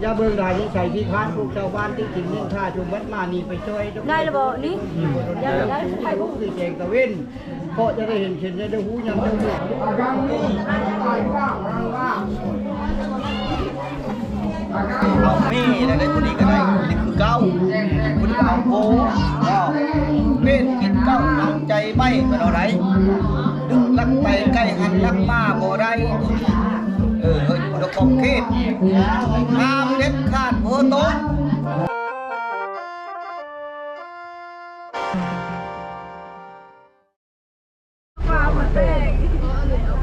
อย่าเบิ่งรายที่ใส่ที่ค้านพวกชาวบ้านที่กินเงินค่าชุมวัดมานี่ไปช่วยได้ระบบนี้ได้ได้ไปพวกคือแจงตะเวนเพราะจะได้เห็นเช่นได้หูยังได้หูดังนี่นี่ได้ได้คนนี้ก็ได้นี่คือเก้าคนนี้เอาโอ้ก็เป็นกินเก้าน้ำใจไม่เป็นอะไรดึงลักไปใกล้หันลักมาบ่ได้เออเฮ้ยคนละขอบเขตห้ามเด็ดขาดโพโต้น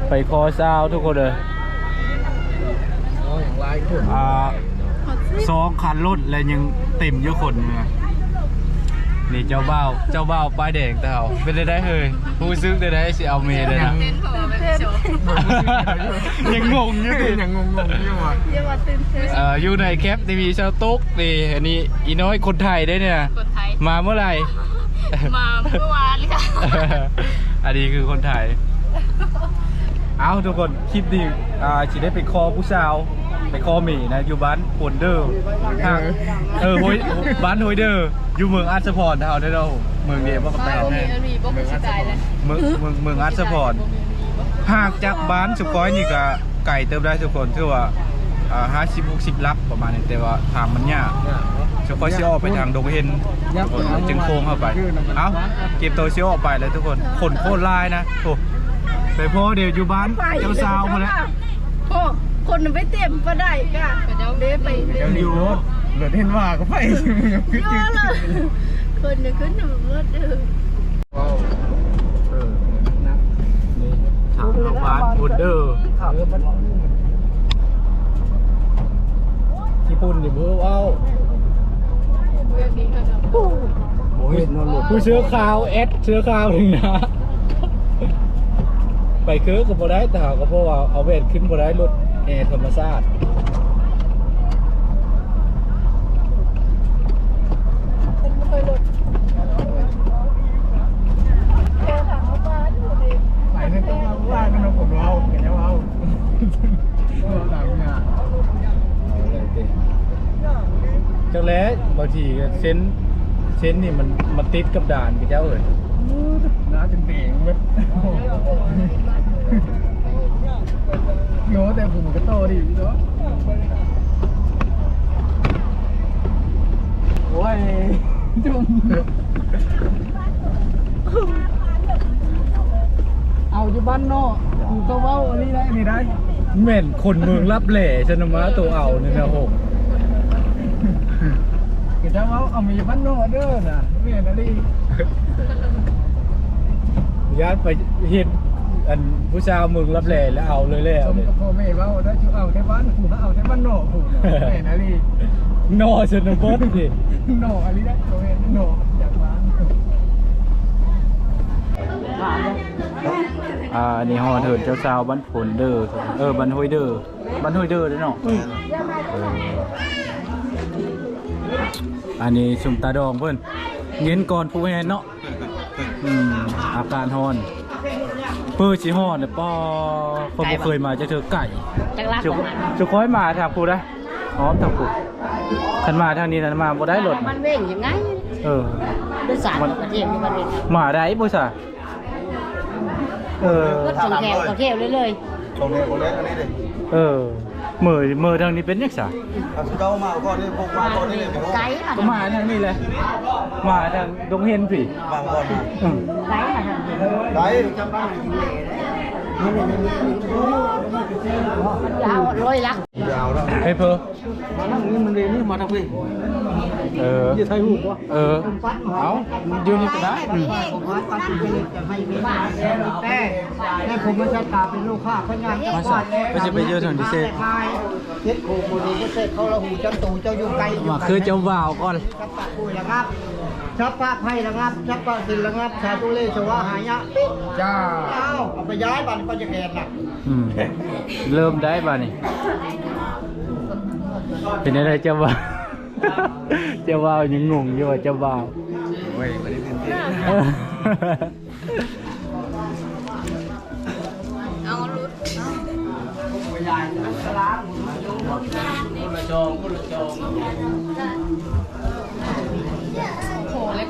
ไปคอซาวทุกคนเลยอ่าสองคันรถแล้วยังเต็มเยอะคนเนี่ย นี่เจ้าเบ่าเจ้าเบ่าป้ายแดงแต่เอาเป็นได้ได้เฮ้ยผู้ซื้อได้ได้สิเอาเมย์เลยนะยังงงอยู่ดิยังงงงอยู่อะเอ่ออยู่ในแคปทีวีชาวตุ๊กนี่อันนี้อีน้อยคนไทยได้เนี่ยคนไทยมาเมื่อไหร่มาเมื่อวานค่ะอันนี้คือคนไทย เอาทุกคนคลิปนี้อ่า chỉ ได้ไปคอผู้สาว ไปคอหมีนะอยู่บ้านปนเดอร์ทางเออโฮยบ้านโฮยเดอร์อยู่เมืองอัศพรเท่าได้เราเมืองเดียวว่ากับแปลโอมีแน่มันมีบ่มีสไตล์เลยเมืองเมืองเมืองอัศพรหากจากบ้านสุก้อยนี่ก็ไก่เติมได้ทุกคนคือว่าอ่าห้าสิบหกสิบลับประมาณนี้แต่ว่าทางมันยากสุก้อยเชี่ยวออกไปทางดงเห็นทุกคนจึงโค้งเข้าไป เอาเก็บตัวเชี่ยวออกไปเลยทุกคนคนโคตรลายนะโอ้ไปพ่อเดี๋ยวอยู่บ้านเจ้าสาวมาแล้วโอ้ คนไปเต็มก็ได้ค่ะเดี๋ยวเด้ไปเต็มอยู่เหลือเห็นว่าก็ไปเยอะเลยคนเนี่ยขึ้นหนึ่งรถเออทางเข้าบ้านบุนเดอร์ญี่ปุ่นนี่เบื่อเอาผู้เชื้อขาวเอสเชื้อขาวหนึ่งนะไปคือก็บ่ได้แต่หาก็เพราะว่าเอาเวทขึ้นบ่ได้รถ แอร์ธรรมชาติไปนี่ต้องมาว่ากันนะผมเราเห็นแล้วเอาต่างงานจังแล้วบางทีก็เส้นเส้นนี่มันมันติดกับด่านกับเจ้าเอ้ยน้าจนเต่งเว้ย โน้แต่ผมก็โตดิพี่เนาะโอ้ยจุ่มเอาอยู่บ้านนอกกูก็เว้าอันนี้ได้อันนี้ได้แม่นคนเมืองรับแหล่ชนมาตัวเอาเนี่ยนะผมคือถ้าเว้าเอามาอยู่บ้านนอกเด้อน่ะไม่เห็นอะไรญาติไปเห็น อันผู้ชาวเมืองรับแหล่แล้วเอาเลยแล้วสมเนี่ยกับพ่อแม่เว้าได้ชูเอาแค่บ้านกูเอาแค่บ้านนอกกูน่ะไม่เห็นอะไรนอชนบทดินอกอะไรได้พ่อแม่นอกจากบ้านอ่านี่ฮอเถิดเจ้าสาวบ้านฝนเด้อเออบ้านห้วยเด้อบ้านห้วยเด้อเด้อเนาะเอออันนี้ชุมตาดองเพิ่นเย็นก่อนผู้แฮนเนาะอืมอาการฮอน เพื่อสิฮอนเนี่ยป้อเขาบ่เคยมาจะเจอไก่จังรักจุกจุกค่อยมาทางกูนะหอมทางกูขันมาทางนี้นะมาบ่ได้รถมันเว้งยังไงเออด้วยสารประเทศที่มันเว้งมาได้บ่ซะเออรถถึงแถวประเทศเลยเลย ตรงนี้คนเล็กอันนี้เลยเออ มือมือทางนี้เป็นยังไงเอาสุดเก้ามาก่อนนี่พวกมาก่อนนี่เลยไกด์มาก็มาทางนี้เลยมาทางดงเฮนสิบางก่อนอืมไกด์มาทางนี้ไก่ ยาวร้อยลักยาวแล้วเฮ้ยเพอมานั่งนี่มันเรียนนี่มาทำไมเออจะไทยหูวะเออเอาอยู่นี่ก็ได้อืมผมว่าปัดเป็นจะให้เป็นแต่แต่ผมมันจะตาเป็นลูกค้าพนักงานมาซะก็จะไปเยอะทางดิเซเฮ็ดโคโมดูก็เสร็จเขาละหูจันตูเจ้าอยู่ไกลอยู่มาคือเจ้าบ่าวก่อนชับปะคุยระงับ ชับปะไพ่ระงับชับปะสินระงับชาตุเลชวะหายะปิ๊บจ้าเอาเอาไปย้ายบ้านก็จะแกนน่ะอืมเริ่มได้ป่ะนี่เป็นอะไรเจ้าบ่าวเจ้าบ่าวยังงงอยู่ว่าเจ้าบ่าวเว้ยไม่ได้เป็นที่เออเอารุดไปย้ายสลามจองคนละจอง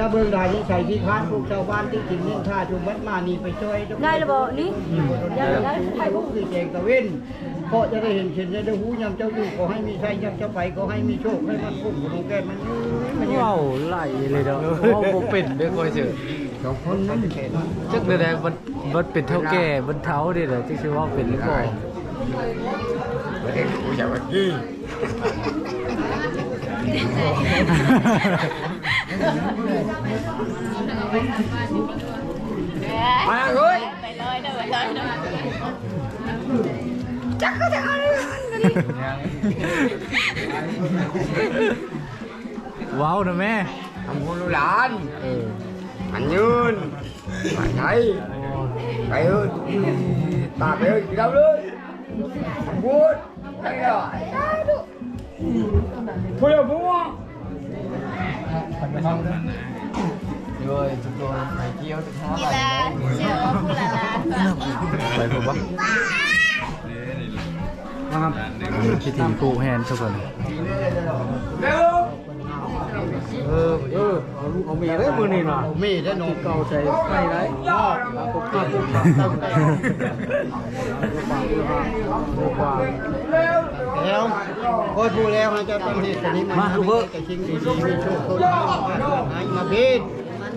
เลยกว่ามาคุยเอาไปแช่สิละไปแช่ใช้เอาไม่ว่าที่ไหนที่ผมเป็นเปล่านะอย่าเบิ่งได้ที่ใส่ที่ค้านพวกชาวบ้านที่กินนินทาจุบัดมานี่ไปช่วยได้ระบบนี้ได้ได้ใครพวกคือแจงตะเวนเพราะจะได้เห็นเช่นจะได้หูยำเจ้าอยู่ขอให้มีใช้ยำเจ้าไปขอให้มีโชคให้มันพุ่งของแกมันมันว้าวไหลเลยเด้อว้าวบ่เป็นเด้อคอยเสือสองคนนั้นเห็นจักเด้อแดงมันมันเป็นเท่าแก่มันเท้าเด้อจักสิว่าเป็นหรือบ่มาเลยไปเลยเด้อไปเลยเด้อว้าว นะแม่ทำคนหลานเอออันยืนมาใช้ไปเอ้ยตากเลยกินเอาเลยทำบุญได้วย่าพูด rồi chúng tôi phải kêu được กีฬาเชื่อว่าผู้ละล้านไปผมบ่พิธีผูกแฮนทุกคนเออเออเอาลูกเอาเมียได้มือนี่น่ะมีได้นมเก่าใจไปได้ยอดปกติตั้งใจแล้วโอ้ยพูดแล้วนะจะต้องเหตุนี้มันมาเบิกแต่ชิงดีๆมีโชคคนหายมาพิษ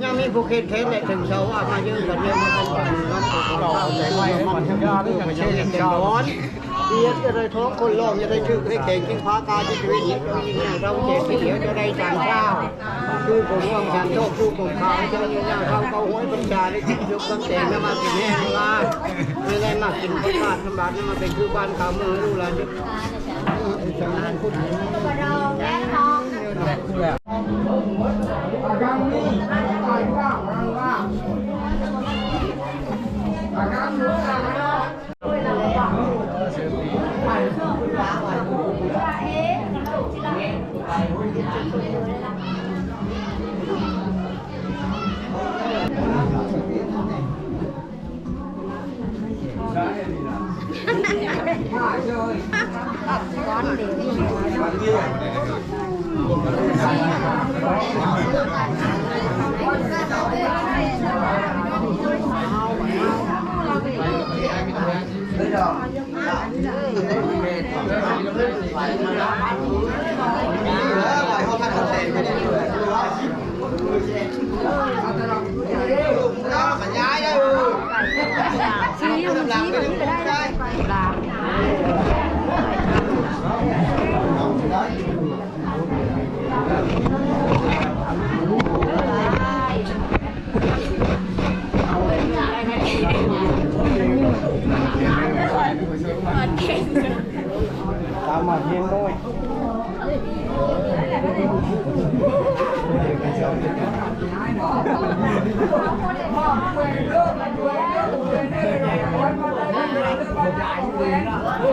ยังมีผู้เขตเทนเนี่ยถึงเช้าว่ามาเยอะกันเยอะมาเป็นกันน้ำตกเราใจไว้ให้มันยาด้วยกันเช่นกันร้อน เดียดจะได้ท้องคนร้องจะได้ชื่อให้แข่งกินพากาจะชีวิตเนี่ยเราเจ็บเสียจะได้จานข้าวคือผมว่างานโชคคือผมขาวจะมีหน้าข้าเขาห้อยปัญญาได้กินยกตั้งแต่ไม่มากินแห้งว่าไม่ได้มากินข้าวผัดธรรมดานี่มาเป็นคือบ้านเขาวมืองลูกหลานจังหวัดพุทธต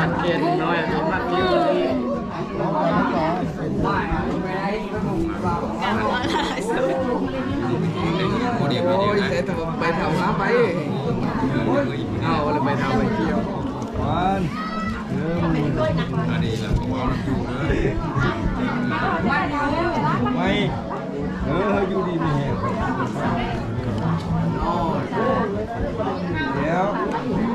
มันเกณฑ์น้อยมันเกณฑ์โอ้ยแต่ไปทำมาไปเอาแล้วไปทำไปเที่ยววันไม่เอออยู่ดีมีแฮงเดี๋ยวแม่ฉันอยู่เออให้คนนี้ให้คนนี้ดีกว่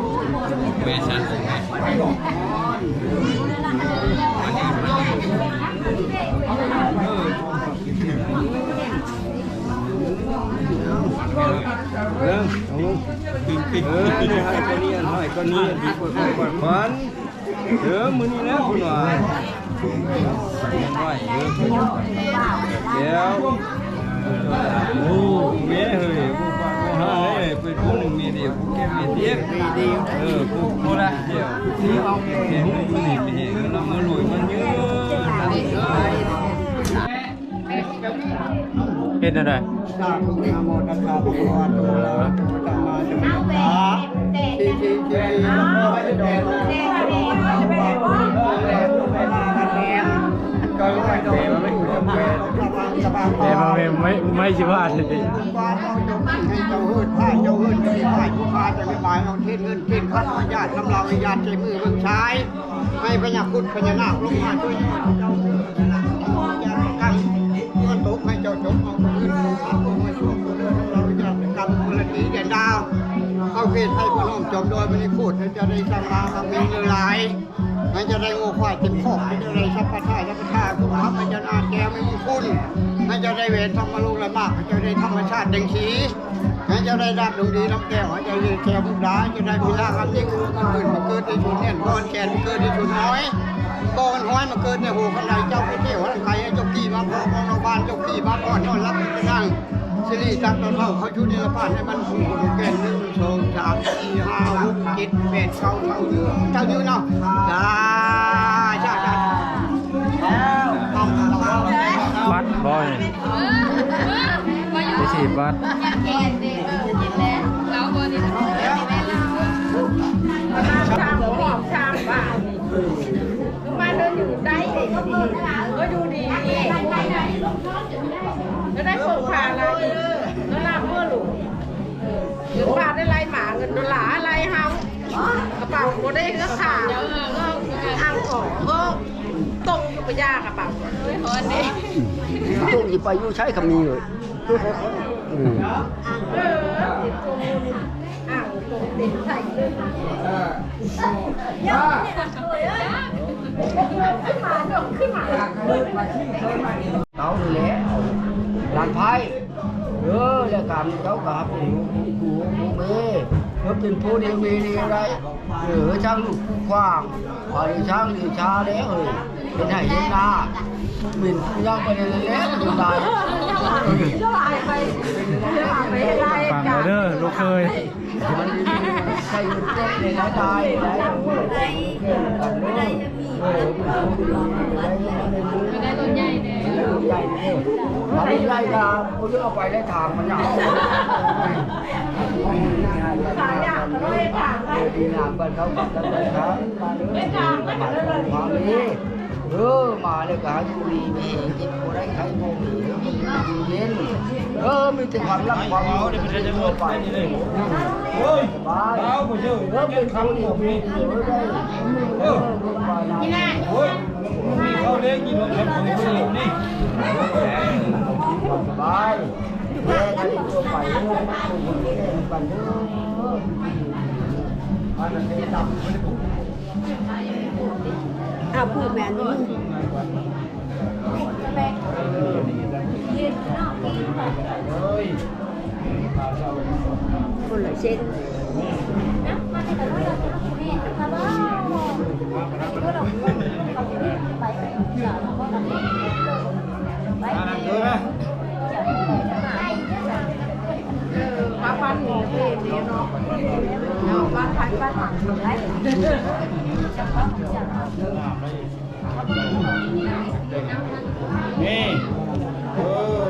าก่อนมันเออมื้อนี้นะคุณว่าน้อยเออเดี๋ยวโอ้แม่ เฮ้ยกูฟังไม่หาเลยไปผู้หนึ่งมีเดียวกูแค่มีเดียวดีเออกูกูละเดียวนี่เอาเห็นมันนี่มีเห็นแล้วมันรวยมันเยอะนั่นเออเฮ็ดอะไรสาธุนะโมตัสสะภะคะวะโตอะระหะโตสัมมาสัมพุท แต่มาไม่ไม่ไม่สิว่าเลยว่าเอาจงให้เจ้าเฮืดผ้าเจ้าเฮืดจะมีผ้าผู้พาจะไม่หมายเอาเทศเงินเทศข้าราชการทำเราญาติใจมือเบิ่งใช้ให้พญาคุณพญานาคลงมาช่วยเจ้ากันเมื่อตกให้เจ้าจงเอาคนอื่นผู้พามาช่วยผู้เดินเราญาติกันมูลนิธิเด่นดาวเข้าเขตให้พระน้องจอมโดยไม่ได้พูดจะได้สร้างมาทำเงินหลาย ให้จะได้โง่ควายเต็มคอกให้จะได้สัพพะท่าสัพพะท่าคุณพระให้จะอาแก้วไม่มีคุณให้จะได้เวรทำมาลงละมากให้จะได้ธรรมชาติเด่งขีให้จะได้ดับดวงดีน้ำแก้วให้จะได้แก้วมุกดาจะได้พิลาคำยิ่งมันเกิดมาเกิดในชุนเนี่ยบอนแขนมาเกิดในชุนน้อยบอนห้อยมาเกิดในหูขันใดเจ้าไปเที่ยวหันใครให้เจ้ากี่มาพอของนบ้านเจ้ากี่มาพ่อนอนรับไปนั่งสิริตักรตอนเท่าเขาชุดนิรพานให้มันผูกแก่นหนึ่ง สองสามสี่ห้าหกเจ็ดแปดเก้าเท่าเดือเจ้าอยู่เนาะจ้าจ้าจ้าแล้วทำทำบัตรบ่อยไปฉีดบัตรเราบริสุทธิ์แล้วมาเดินอยู่ได้ก็ดูดีก็ได้ส่งผ่านอะไรก็ลาเมื่อหลุม เงินบาทได้ไรหมาเงินดอลลาร์อะไรเฮากระเป๋าโมได้ก็ขาดก็อ่างของก็ตรงอยู่กับยากระเป๋าคนนี้ตุ้งหยิบไปยู่ใช้คำนี้เลยเออติดตรงอ่างตรงติดใส่เลยขึ้นมาดงขึ้นมาเต้านี่แหละหลานไพ่ เออแล้วกันเจ้ากับผู้ผู้ผู้เมย์เพื่อเป็นผู้ดีมีดีอะไรเออช่างลูกกว้างพอดีช่างดีชาแล้วเฮ้ยเป็นให้เห็นหน้าหมิ่นยังไปเลยแล้วดูได้ฟังเอาเด้อลูกเคยมันใส่เต้นในน้ำตายได้ไม่ได้เออไม่ได้ต้นใหญ่เลย ใหญ่เนี่ยอันนี้ไล่กาคุณเอาไปได้ทางมันหนาทางยากก็ได้ทางได้ดีงามกันเขากับกันเลยครับมาเลยมาเลยมาเลยเออมาเลยกาอยู่ดีมีกินกูได้ใครโมมีมีเย็นเออมีแต่ความรักความเอาเดี๋ยวมันจะมาไปเลยโอ้ยบาเอาไปเชื่อเออเป็นคำเดียวมีเดียวได้เออนี่ไง โอ้ยมีเขาเลี้ยงกินมันทำคนเดียวนี่สบายแม่จะได้ตัวไปเรื่องคนแก่ปันเด้ออันนั้นไม่ดำไม่ได้ปุ๊บอะพูดแบบนี้คนละเส้นป้าปันหมูเพลงนี้เนาะบ้านพันบ้านหลังได้นี่เออ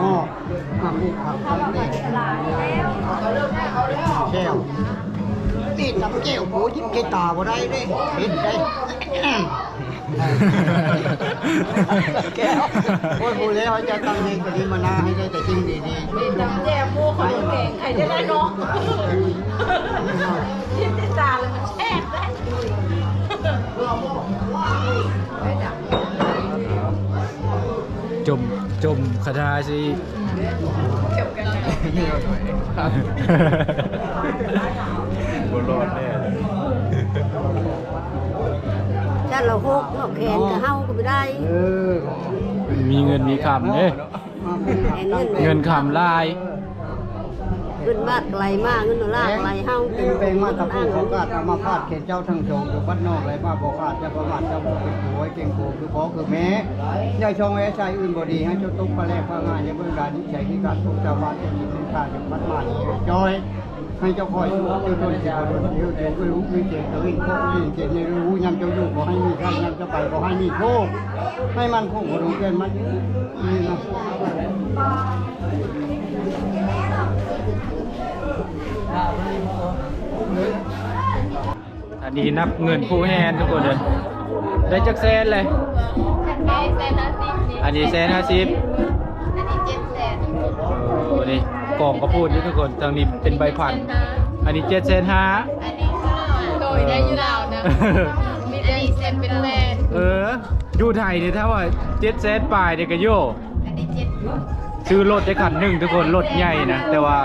อ๋อทำนี่ทำทำนี่แก้ว นี่ทำแก้วโบยิ้มแกตาบ่ได้เด้เห็นได้แก้วโอ้ยพูดแล้วจะตั้งเพลงกะดีมานาให้ได้แต่จริงดีๆนี่จำแจมโม่ของเก่งใครจะได้เนาะยิ้มติดตาเลยมันแช่ได้จมจมคาถาสิเก็บกัน บนรอดแน่เลยจะละหกเนาะแขนก็เฮาก็บ่ได้เออมีเงินมีคำเด้แขนเงินเงินคำลาย เงินบาทไหลมากเงินดอลลาร์ไหลเฮาเป็นแปลงมาตะพูของกาดเอามาพาดเขตเจ้าทั้งสองอยู่บ้านนอกไรมาบอกขาดจะประมาทเจ้าบ่เป็นผัวเก่งโกคือพ่อคือแม่ยายชองไอ้ชายอื่นบ่ดีให้เจ้าตุกปลาแรกปลางานอย่าเบิ่งการนิสัยที่การทุกเจ้าบ้านเป็นเป็นข้าจากบ้านมาจอย ให้เจ้าคอยสู้เจ้าต้นเจ้าต้นเดียวเจ้าก็รู้คือเจ้าตัวเองก็รู้เจ้าในรู้ยามเจ้าอยู่ขอให้มีข้ายามเจ้าไปขอให้มีโชคให้มันคงบ่รู้เกินมันนี่นะอันนี้นับเงินผู้แฮนทุกคนเลยได้จักแสนเลย อันนี้แสนห้าสิบอันนี้แสนห้าสิบอันนี้เจ็ดแสนโอ้นี่ กล่องกระพูดนี่ทุกคนทางนี้เป็นใบพัน อันนี้เจ็ดแสนห้าอันนี้คือโดยได้อยู่ดาวนะ มีอันนี้เซนเป็นแสนเอออยู่ไทยเนี่ยถ้าว่าเจ็ดแสนปลายเนี่ยก็โยอันนี้เจ็ดซื้อรถได้คันหนึ่งทุกคนรถใหญ่นะ แต่ว่า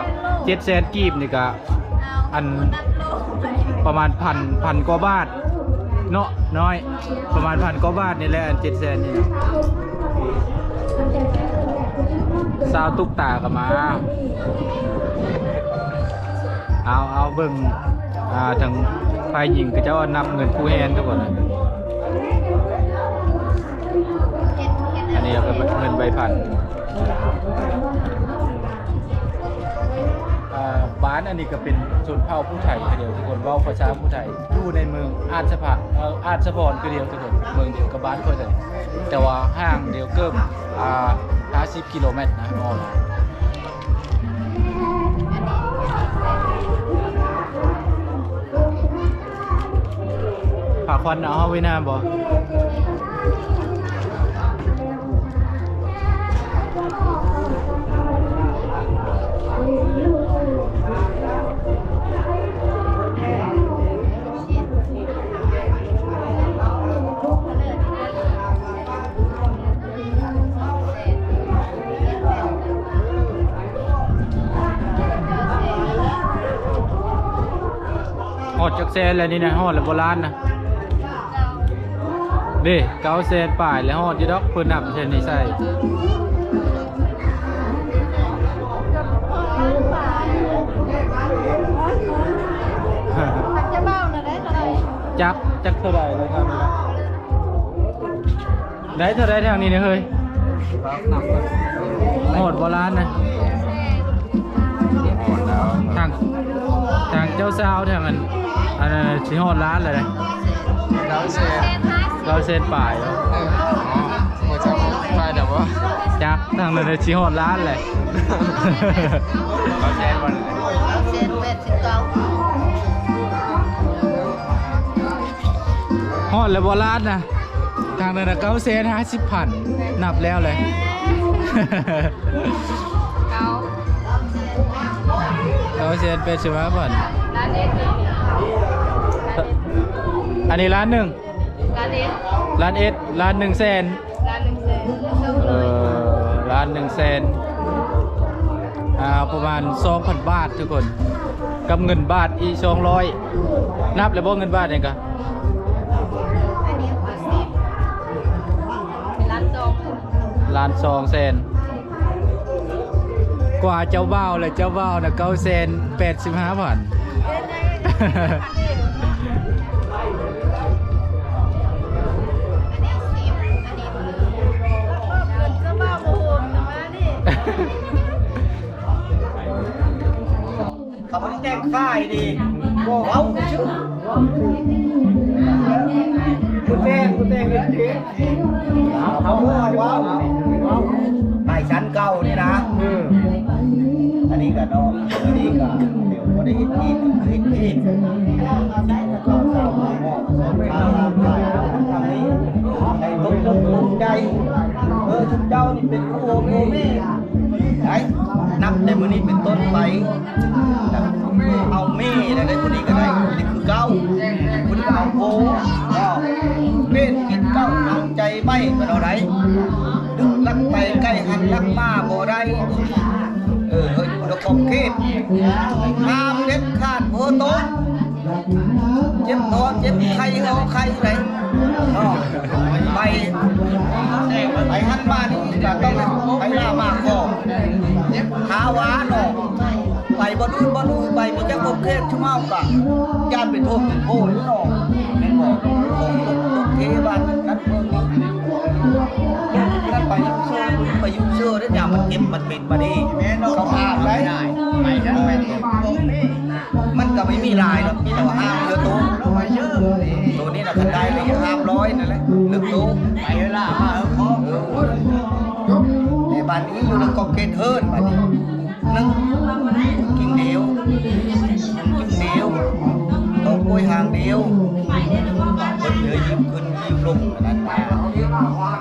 เจ็ดแสนกีบนี่ก็อันประมาณพันพันกว่าบาทเนาะน้อย ประมาณพันกว่าบาทนี่แหละอันเจ็ดแสนนี่นะ สาวตุกตากับมา เอาเอาเบิ่งอ่าทางฝ่ายหญิงก็จะเอนับเงินผู้แฮนทุกคนนะอันนี้ก็เป็นเงินใบพันบ้านอันนี้ก็เป็นชนเผ่าผู้ไทยเดียวทุกคนว้าภาษาผู้ไทยอยู่ในเมืองอาจสะพะอาจสะพรคือเดียวทุกคนเมืองเดียวกับบ้านคนเลยแต่ว่าห่างเดียวเกิมอ่า50กิโลเมตรนะมองผ่าควันเอาเฮาไว้หน้าบ่ ฮอดจักแสนแล้วนี่นะฮอดแล้วโบราณนะเด้เก้าแสนป่ายแล้วฮอดอยู่ดอกเพิ่นนับเช่นนี้ใส่จะเบ้านะได้เท่าไหร่จักจักเท่าไหร่เลยครับได้เท่าไหร่ทางนี้นะเฮ้ยฮอดโบราณนะทางทางเจ้าสาวทางอัน อันนั้นสิฮอดร้านเลยนะเซนห้าสิบเก้าแสนป่ายแล้วหัวใจไปเดี๋ยวว่าจักทางนั้นสิฮอดร้านเลยเราแชร์วันเซนแปดสิบเก้าฮอดแล้วโบราณนะทางนั้นเก้าแสนห้าสิบพันนับแล้วเลยเก้าเก้าแสนแปดสิบห้าพันร้านเด็ด อันนี้ล้านหนึ่งร้านเด็ดล้านเอ็ดล้านหนึ่งแสนร้านหนึ่งแสนเออล้านหนึ่งแสนอ่าประมาณสองพันบาททุกคนกับเงินบาทอีสองร้อยนับแล้วบ่เงินบาทเนี่ยกะอันนี้หกสิบร้านสองล้านสองแสนกว่าเจ้าบ่าวเลยเจ้าบ่าวนะเก้าแสนแปดสิบห้าพันอัน เขาไม่แต่งฝ้ายดีบอกเอาชื่อคุณแตงคุณแตงเป็นเจ๊เขาว่าว่าว่าไอ้ชั้นเก่านี่นะอันนี้ก็น้องอันนี้ก็เดี๋ยวก็ได้เห็นอีกเห็นอีกก็เศร้าหมอกสองข้าวทำนี้ไอ้ตุ้มตุ้มตุ้มใจเออชุดเจ้านี่เป็นคู่โอ้แม่ไอ้ นับในมือนี้เป็นต้นไปเอาเม่อะไรได้คนนี้ก็ได้คนนี้คือเก้าคนนี้เอาโอ้ก็เป็นกินเก้าทำใจไม่เป็นอะไรดึกลักไปใกล้หันลักมาบ่ได้เออเฮ้ยคนละขอบเขตห้ามเด็ดขาดโพโตะ เจ็บท้อเจ็บไข้เอาไข้ไหนไปไปหันมานี่ก็ต้องไปล่ามากก่อนหาหวานอกไปบดูบ่ดูไปมีจักบ่เครียดชุ่มเฮากะย่านเป็นโทษเป็นโพนเนาะแม่บ่คงตกตกเทบันนั้นเมืองนี้ นั่นไปยุ่งเชื่ไปยุ่งเชื่อได้อย่ามันเก็บมันเป็นมาดีเขาห้ามไม่ได้ไปนั่นไปนี่มันก็ไม่มีลายหรอกมีแต่ว่าห้ามเรือตัวตัวนี้น่ะคันได้เลยห้ามร้อยนั่นแหละลึกตัวไปเวลามาเออขอในบ้านนี้อยู่ในกองเกตเฮิร์นบ้านนี้นึ่งกิ่งเดียวกิ่งเดียวต้นกล้วยหางเดียวคนเหลือยิ้มขึ้นยิ้มลงนนั้นแหลัง พลัง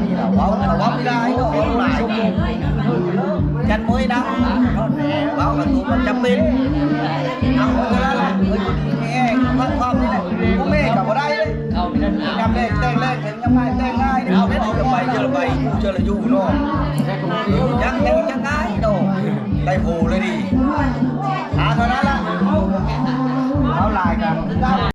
นี่แหละว้าวว้าวไม่ได้ก็ว้าวหลายจันมวยนะว้าวกันตัวมันจำเป็นเอาเว อยู่เนาะยังยังยังไงเนาะได้โผล่เลยดิหาเท่านั้นละเขาลายกัน